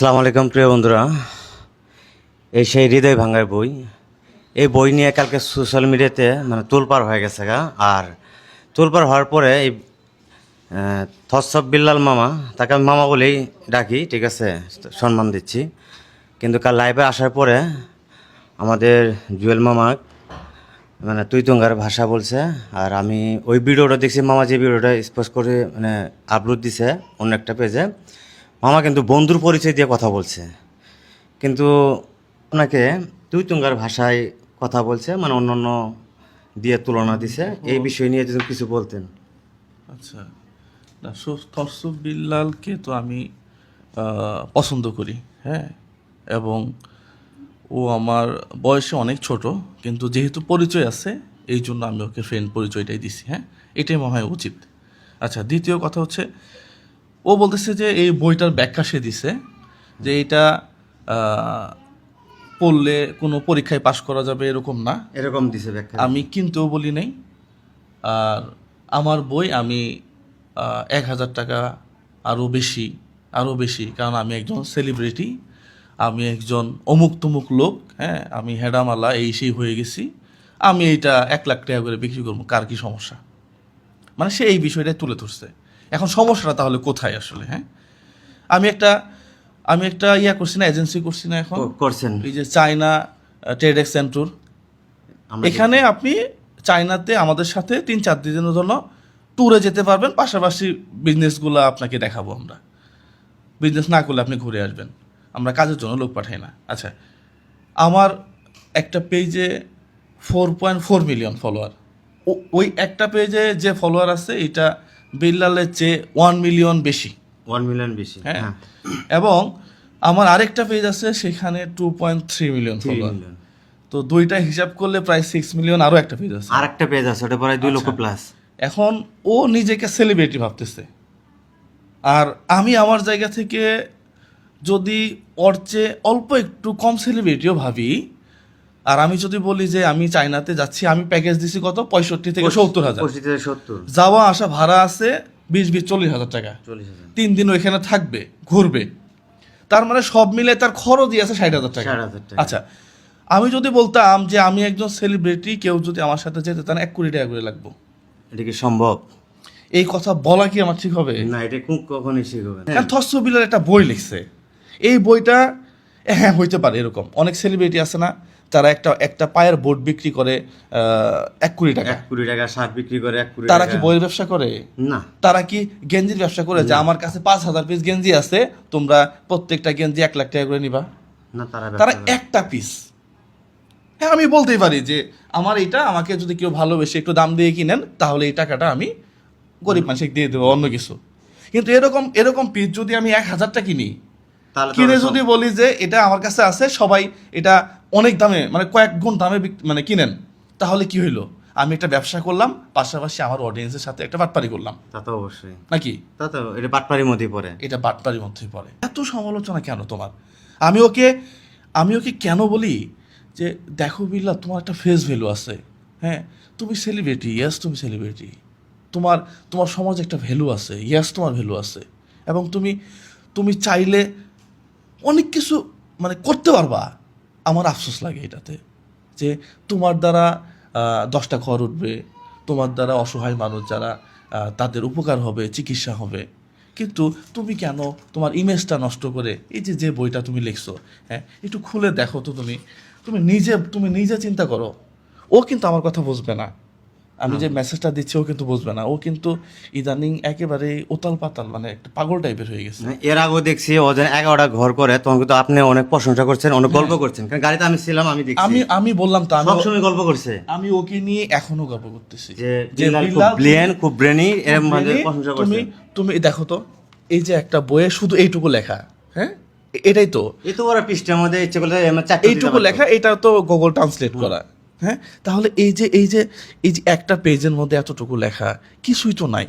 আসসালামু আলাইকুম, প্রিয় বন্ধুরা। এই সেই হৃদয় ভাঙার বই। এই বই নিয়ে কালকে সোশ্যাল মিডিয়াতে মানে তোলপার হয়ে গেছে গা। আর তোলপার হওয়ার পরে এই থসব বিল্লাল মামা, তাকে আমি মামা বলেই ডাকি, ঠিক আছে, সম্মান দিচ্ছি। কিন্তু কাল লাইভে আসার পরে আমাদের জুয়েল মামা মানে তুই তুঙ্গার ভাষা বলছে। আর আমি ওই ভিডিওটা দেখছি, মামা যে ভিডিওটা স্পষ্ট করে মানে আপলোড দিছে অন্য একটা পেজে মামা কিন্তু বন্ধুর পরিচয় দিয়ে কথা বলছে। কিন্তু ওনাকে তুই তুঙ্গার ভাষায় কথা বলছে মানে অন্য অন্য দিয়ে তুলনা দিছে। এই বিষয় নিয়ে যদি কিছু বলতেন। আচ্ছা। না বিল্লালকে তো আমি পছন্দ করি হ্যাঁ? এবং ও আমার বয়সে অনেক ছোট কিন্তু যেহেতু পরিচয় আছে এই জন্য আমি ওকে ফ্রেন্ড পরিচয়টাই দিছি হ্যাঁ? এটাই মনে হয় উচিত। আচ্ছা দ্বিতীয় কথা হচ্ছে ও বলতেছে যে এই বইটার ব্যাখ্যা সে দিছে যে এটা পড়লে কোনো পরীক্ষায় পাশ করা যাবে এরকম না। এরকম দিছে ব্যাখ্যা। আমি কিনতেও বলি নাই। আর আমার বই আমি এক হাজার টাকা আরও বেশি আরও বেশি কারণ আমি একজন সেলিব্রিটি আমি একজন অমুক তমুক লোক হ্যাঁ আমি হেডামালা এই সেই হয়ে গেছি। আমি এইটা এক লাখ টাকা করে বিক্রি করব কার কি সমস্যা? মানে সে এই বিষয়টাই তুলে ধরছে। এখন সমস্যাটা তাহলে কোথায় আসলে হ্যাঁ? আমি একটা আমি একটা ইয়া করছি না এজেন্সি করছি না এখন। করছেন। এই যে চায়না ট্রেড সেন্টুর এখানে আপনি চায়নাতে আমাদের সাথে তিন চার দিনের জন্য ট্যুরে যেতে পারবেন পাশাপাশি বিজনেসগুলো আপনাকে দেখাবো আমরা। বিজনেস না করলে আপনি ঘুরে আসবেন। আমরা কাজের জন্য লোক পাঠাই না। আচ্ছা আমার একটা পেজে four point four million follower ওই একটা পেজে যে ফলোয়ার আছে এটা বিল্লালের চেয়ে ওয়ান মিলিয়ন বেশি। ওয়ান মিলিয়ন বেশি হ্যাঁ। হ্যাঁ। এবং আমার আরেকটা পেজ আছে সেখানে two point three million follower তো দুইটা হিসাব করলে প্রায় সিক্স মিলিয়ন আরও একটা পেজ আছে। আর একটা পেজ আছে ওটা প্রায় দুই লক্ষ আচ্ছা। প্লাস এখন ও নিজেকে সেলিব্রিটি ভাবতেছে। আর আমি আমার জায়গা থেকে যদি ওর চেয়ে অল্প একটু কম সেলিব্রিটিও ভাবি আর আমি যদি বলি যে আমি চায়নাতে যাচ্ছি আমি প্যাকেজ দিছি কত? পঁয়ষট্টি থেকে সত্তর হাজার। যাওয়া আসা ভাড়া আছে বিশ বিশ চল্লিশ হাজার টাকা। তিন দিন ওইখানে থাকবে ঘুরবে। তার মানে সব মিলে তার খরচই আছে ষাট হাজার টাকা। আচ্ছা আমি যদি বলতাম যে আমি একজন সেলিব্রিটি কেউ যদি আমার সাথে যেতে তাহলে এক কোটি টাকা করে লাগবো। এটা কি সম্ভব? এই কথা বলা কি আমার ঠিক হবে? না এটা কোন কখনই ঠিক হবে না। কারণ থসবিলের একটা বই লিখছে। এই বইটা হ্যাঁ হইতে পারে এরকম। অনেক সেলিব্রিটি আছে না তারা একটা একটা পায়ের বোর্ড বিক্রি করে এক কোটি টাকা। এক কোটি টাকা শার্ট বিক্রি করে এক কোটি তারা কি বইয়ের ব্যবসা করে? না। তারা কি গেঞ্জির ব্যবসা করে? যে আমার কাছে পাঁচ হাজার পিস গেঞ্জি আছে তোমরা প্রত্যেকটা গেঞ্জি এক লাখ টাকা করে নিবা। না তারা তারা একটা পিস হ্যাঁ আমি বলতেই পারি যে আমার এটা আমাকে যদি কেউ ভালোবেসে একটু দাম দিয়ে কিনেন তাহলে এই টাকাটা আমি গরিব মানুষকে দিয়ে দেবো অন্য কিছু। কিন্তু এরকম এরকম পিস যদি আমি এক হাজারটা কিনি কিনে যদি বলি যে এটা আমার কাছে আছে সবাই এটা অনেক দামে মানে কয়েক গুণ দামে মানে কিনেন তাহলে কি হইল? আমি একটা ব্যবসা করলাম পাশাপাশি আমার অডিয়েন্সের সাথে একটা বাটপারি করলাম। তা তো অবশ্যই। নাকি? তা তো এটা বাটপারির মধ্যেই পড়ে। এটা বাটপারির মধ্যেই পড়ে। এত সমালোচনা কেন তোমার? আমি ওকে আমি ওকে কেন বলি যে দেখো বিল্লা তোমার একটা ফেস ভ্যালু আছে। হ্যাঁ তুমি সেলিব্রিটি ইয়াস তুমি সেলিব্রিটি তোমার তোমার সমাজে একটা ভ্যালু আছে ইয়াস তোমার ভ্যালু আছে। এবং তুমি তুমি চাইলে অনেক কিছু মানে করতে পারবা। আমার আফসোস লাগে এটাতে, যে তোমার দ্বারা দশটা ঘর উঠবে, তোমার দ্বারা অসহায় মানুষ যারা তাদের উপকার হবে, চিকিৎসা হবে। কিন্তু তুমি কেন তোমার ইমেজটা নষ্ট করে, এই যে যে বইটা তুমি লিখছো হ্যাঁ একটু খুলে দেখো তো তুমি। তুমি নিজে তুমি নিজে চিন্তা করো। ও কিন্তু আমার কথা বুঝবে না। আমি যে মেসেজটা দিচ্ছি ও কিন্তু বুঝবে না। ও কিন্তু ইদানিং একেবারে ওতাল পাতাল মানে একটা পাগল টাইপের হয়ে গেছে। এর আগেও দেখছি ও যেন এগারোটা ঘর করে তখন কিন্তু আপনি অনেক প্রশংসা করছেন অনেক গল্প করছেন। কারণ গাড়িতে আমি ছিলাম আমি দেখছি। আমি আমি বললাম তো আমি সবসময় গল্প করছে। আমি ওকে নিয়ে এখনও গল্প করতেছি। যে খুব ব্রিলিয়ান্ট খুব ব্রেনি এর তুমি- মধ্যে প্রশংসা করছে। তুমি তুমি দেখো তো এই যে একটা বইয়ে শুধু এইটুকু লেখা হ্যাঁ? এটাই তো। এই তো ওরা পৃষ্ঠের মধ্যে ইচ্ছে করলে এইটুকু লেখা এটা তো গুগল ট্রান্সলেট করা। হ্যাঁ? তাহলে এই যে এই যে এই যে একটা পেজের মধ্যে এতটুকু লেখা, কিছুই তো নাই।